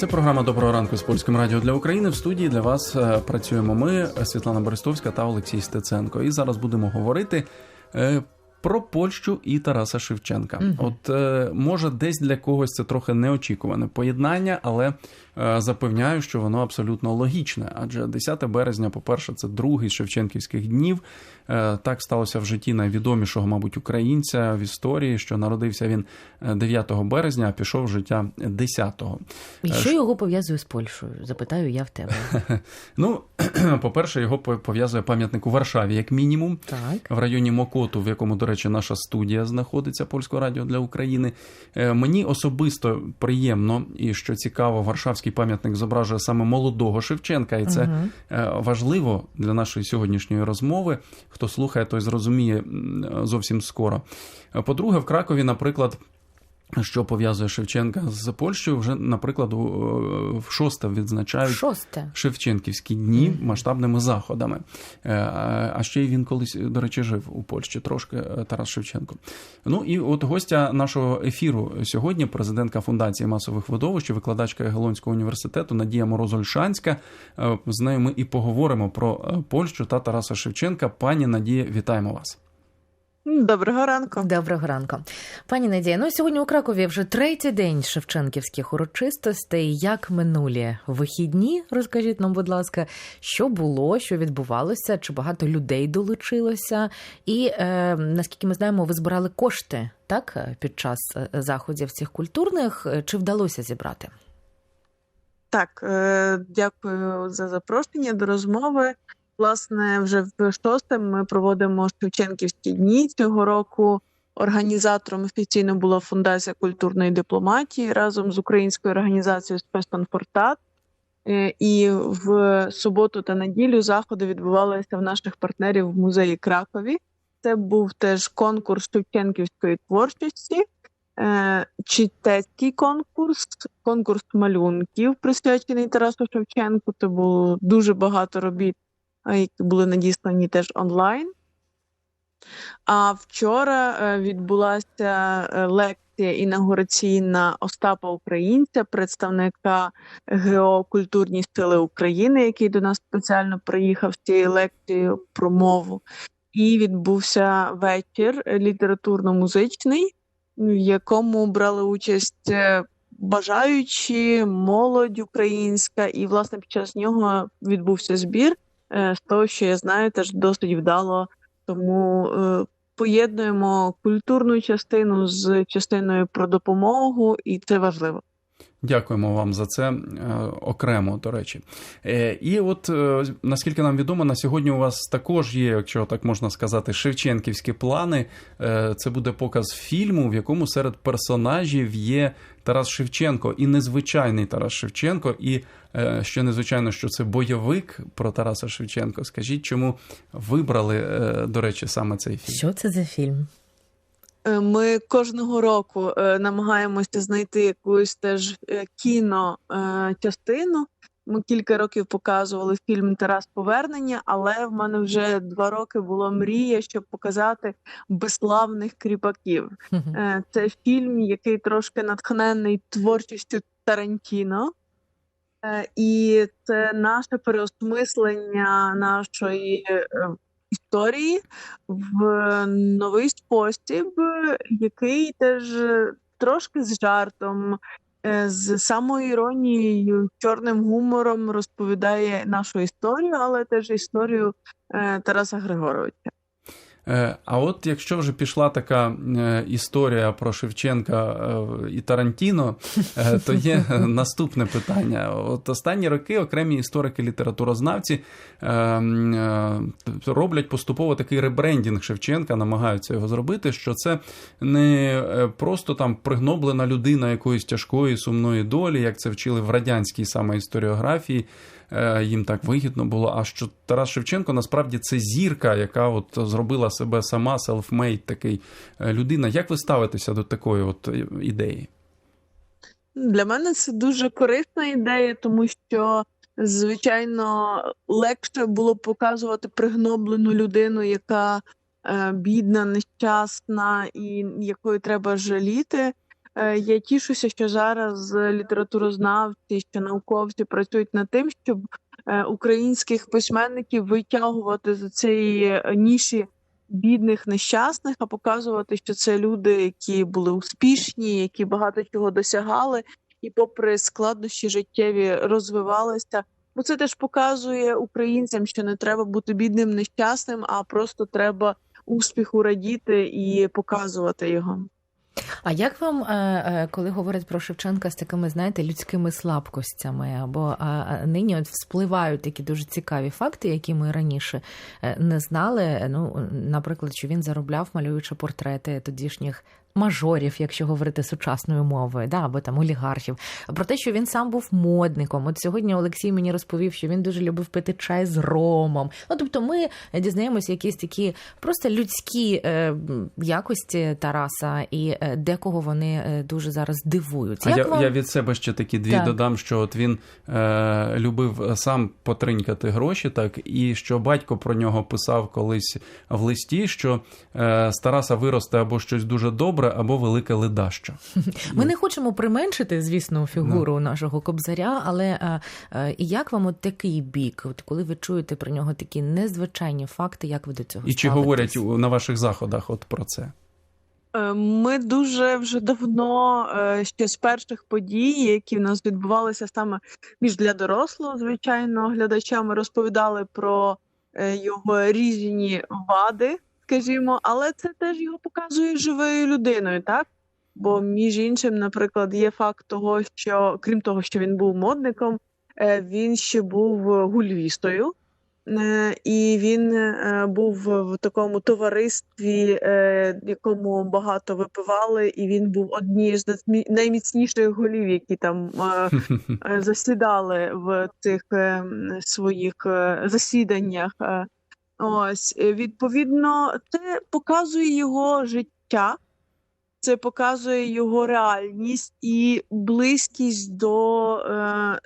Це програма Доброго ранку з польським радіо для України. В студії для вас е, працюємо ми, Світлана Берестовська та Олексій Стеценко. І зараз будемо говорити е, про Польщу і Тараса Шевченка. Мгм. От е, може, десь для когось це трохи неочікуване поєднання, але е, запевняю, що воно абсолютно логічне. Адже 10 березня, по-перше, це другий з Шевченківських днів. Е, Так сталося в житті найвідомішого, мабуть, українця в історії, що народився він е, 9 березня, а пішов з життя 10-го. І що його пов'язує з Польщею? Запитаю я в тебе. Ну, по-перше, його по- пов'язує пам'ятник у Варшаві, як мінімум, Так. в районі Мокоту, в якому, до речі, наша студія знаходиться Польського радіо для України. Е, Мені особисто приємно і що цікаво, Варшавський пам'ятник зображує саме молодого Шевченка, і це е, важливо для нашої сьогоднішньої розмови. Хто слухає, той зрозуміє зовсім скоро. Е, По-друге, в Кракові, наприклад. Що пов'язує Шевченка з Польщею, вже, наприклад, в шосте відзначають Шосте. Шевченківські дні масштабними заходами. Е, А ще й він колись, до речі, жив у Польщі трошки е, Тарас Шевченко. Ну і от гостя нашого ефіру сьогодні, президентка фундації масових видовищ, викладачка Ягелонського університету Надія Морозольшанська. Е, З нею ми і поговоримо про е, Польщу та Тараса Шевченка. Пані Надія, вітаємо вас. Доброго ранку. Доброго ранку. Пані Надія, ну сьогодні у Кракові вже третій день шевченківських урочистостей. Як минулі вихідні? Розкажіть нам, будь ласка, що було, що відбувалося, чи багато людей долучилося? І е, наскільки ми знаємо, ви збирали кошти так під час е, заходів цих культурних. Чи вдалося зібрати? Так, е, дякую за запрошення до розмови. Власне, вже в шосте ми проводимо Шевченківські дні цього року. Організатором офіційно була Фундація культурної дипломатії разом з українською організацією Спецконфортат. Е, І в суботу та неділю заходи відбувалися в наших партнерів в музеї Кракові. Це був теж конкурс Шевченківської творчості. Е, читецький конкурс, конкурс малюнків, присвячений Тарасу Шевченку. Це було дуже багато робіт, які були надіслані теж онлайн. А вчора е, відбулася е, лекція інаугураційна Остапа Українця, представника ГО сили України, який до нас спеціально приїхав з цією лекцією про мову. І відбувся вечір літературно-музичний, в якому брали участь е, бажаючі, молодь українська, і власне під час нього відбувся збір. Е, З того, що я знаю, теж досить вдало. Тому е, поєднуємо культурну частину з частиною про допомогу, і це важливо. Дякуємо вам за це е, окремо, до речі. Е, і от е, наскільки нам відомо, на сьогодні у вас також є, якщо так можна сказати, шевченківські плани. Це буде показ фільму, в якому серед персонажів є Тарас Шевченко і незвичайний Тарас Шевченко. І що незвичайно, що це бойовик про Тараса Шевченко. Скажіть, чому вибрали, до речі, саме цей фільм? Що це за фільм? Е, Ми кожного року е, намагаємося знайти якусь теж е, кіно частину. Ми кілька років показували фільм Тарас Повернення, але в мене вже два роки була мрія, щоб показати безславних кріпаків. Це фільм, який трошки натхнений творчістю Тарантіно. І це наше переосмислення нашої історії в новий спосіб, який теж трошки з жартом, е, з самоіронією, чорним гумором розповідає нашу історію, але теж історію е, Тараса Григоровича. Е, А от якщо вже пішла така е, історія про Шевченка е, і Тарантіно, то є наступне питання. От останні роки окремі історики, літературознавці роблять поступово такий ребрендінг Шевченка, намагаються його зробити, що це не просто там пригноблена людина якоїсь тяжкої сумної долі, як це вчили в радянській саме історіографії. Е, Їм так вигідно було. А що Тарас Шевченко насправді це зірка, яка от зробила себе сама селфмейд такий е, людина. Як ви ставитеся до такої от е, ідеї? Для мене це дуже корисна ідея, тому що Звичайно, легше було показувати пригноблену людину, яка е, бідна, нещасна і якою треба жаліти. Е, Я тішуся, що зараз літературознавці, що науковці працюють над тим, щоб е, українських письменників витягувати з цієї ніші бідних нещасних, а показувати, що це люди, які були успішні, які багато чого досягали, і, попри складнощі життєві, розвивалися. Бо це теж показує українцям, що не треба бути бідним нещасним, а просто треба успіху радіти і показувати його. А як вам, е, е, коли говорять про Шевченка з такими, знаєте, людськими слабкостями? Або е, нині от вспливають такі дуже цікаві факти, які ми раніше не знали. Ну, наприклад, що він заробляв, малюючи портрети тодішніх мажорів, якщо говорити сучасною мовою, да, або там олігархів, про те, що він сам був модником. От сьогодні Олексій мені розповів, що він дуже любив пити чай з ромом. Ну, тобто, ми дізнаємося якісь такі просто людські е, якості Тараса, і е, декого вони е, дуже зараз дивують. А я, вам... я від себе ще такі дві Так. додам, що от він е, любив сам потринькати гроші, так і що батько про нього писав колись в листі, що е, з Тараса виросте або щось дуже добре, або велике ледащо. Ми не хочемо применшити, звісно, фігуру нашого кобзаря, але е, е, і як вам от такий бік, от коли ви чуєте про нього такі незвичайні факти, як ви до цього І чи говорять у- на ваших заходах от про це? Е, Ми дуже вже давно, ще з перших подій, які в нас відбувалися саме більш для дорослого, звичайно, глядачами розповідали про його різні вади, скажімо, але це теж його показує живою людиною, так? Бо, між іншим, наприклад, є факт того, що крім того, що він був модником, е, він ще був гульвістою. Е, І він е, був в такому товаристві, якому багато випивали, і він був однією з найміцніших голів, які там засідали в цих е, своїх засіданнях. Ось, відповідно, це показує його життя, це показує його реальність і близькість до е,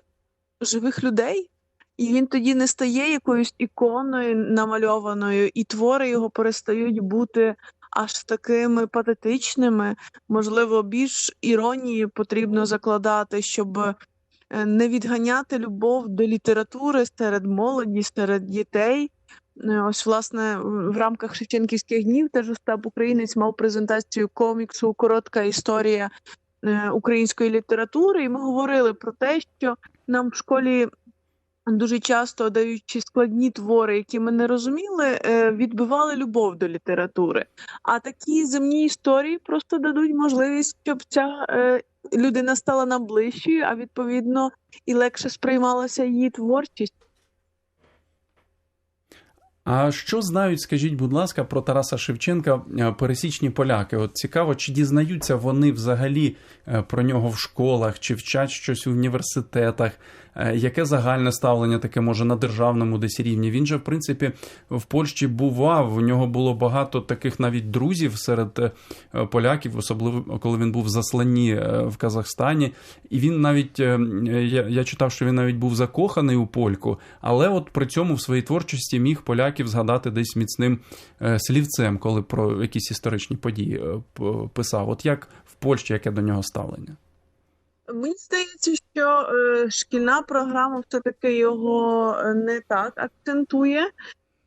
живих людей. І він тоді не стає якоюсь іконою намальованою, і твори його перестають бути аж такими патетичними. Можливо, більш іронії потрібно закладати, щоб е, не відганяти любов до літератури серед молоді, серед дітей. Е, Ось, власне, в рамках Шевченківських днів теж Остап Українець мав презентацію коміксу Коротка історія е, української літератури, і ми говорили про те, що нам в школі дуже часто даючи складні твори, які ми не розуміли, е, відбивали любов до літератури. А такі земні історії просто дадуть можливість, щоб ця людина стала нам ближчою, а відповідно і легше сприймалася її творчість. А що знають, скажіть, будь ласка, про Тараса Шевченка е, пересічні поляки? От цікаво, чи дізнаються вони взагалі е, про нього в школах, чи вчать щось у університетах? Е, Яке загальне ставлення таке може на державному десь рівні? Він же, в принципі, в Польщі бував. У нього було багато таких навіть друзів серед е, поляків, особливо коли він був в засланні е, в Казахстані. І він навіть я, я читав, що він навіть був закоханий у польку, але от при цьому в своїй творчості міг поляків згадати десь міцним слівцем, коли про якісь історичні події писав. От як в Польщі, яке до нього ставлення? Мені здається, що е, шкільна програма все-таки його е, не так акцентує.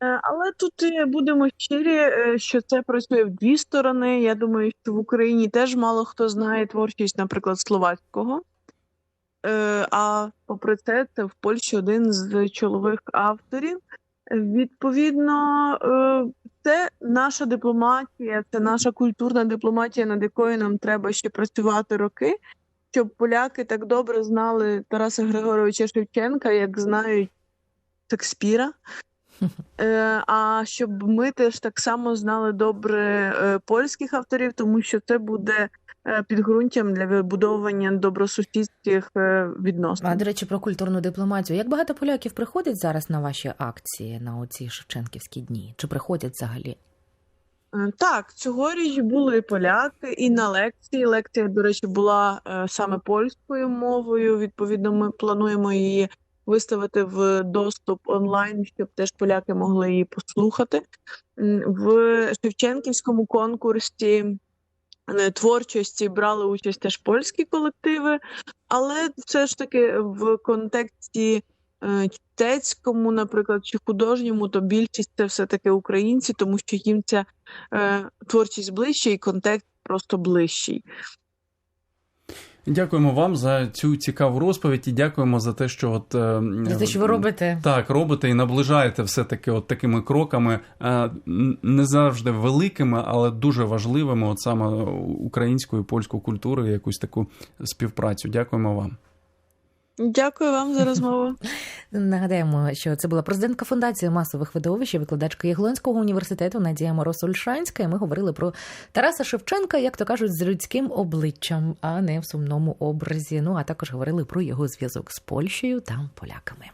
Е, Але тут будемо щирі, що це працює в дві сторони. Я думаю, що в Україні теж мало хто знає творчість, наприклад, словацького. А попри це, це в Польщі один з чоловік авторів. Відповідно, це наша дипломатія, це наша культурна дипломатія, над якою нам треба ще працювати роки, щоб поляки так добре знали Тараса Григоровича Шевченка, як знають Шекспіра. Е, А щоб ми теж так само знали добре е, польських авторів, тому що це буде е, підґрунтям для вибудовування добросусідських відносин. А до речі, про культурну дипломатію. Як багато поляків приходять зараз на ваші акції на оці Шевченківські дні? Чи приходять взагалі? Е, Так, цьогоріч були поляки і на лекції. Лекція, до речі, була е, саме польською мовою. Відповідно, ми плануємо її виставити в доступ онлайн, щоб теж поляки могли її послухати. В Шевченківському конкурсі е, творчості брали участь теж польські колективи, але все ж таки в контексті читецькому, наприклад, чи художньому, то більшість це все-таки українці, тому що їм ця творчість ближче і контекст просто ближчий. Дякуємо вам за цю цікаву розповідь і дякуємо за те, що от е, За те, що ви робите. Так, робите і наближаєте все-таки от такими кроками, е, не завжди великими, але дуже важливими, от саме українську і польську культуру, і якусь таку співпрацю. Дякуємо вам. Дякую вам за розмову. Нагадаємо, що це була президентка фундації масових видовищ, викладачка Яглонського університету Надія Мороз-Ольшанська. І ми говорили про Тараса Шевченка, як то кажуть, з людським обличчям, а не в сумному образі. Ну а також говорили про його зв'язок з Польщею та поляками.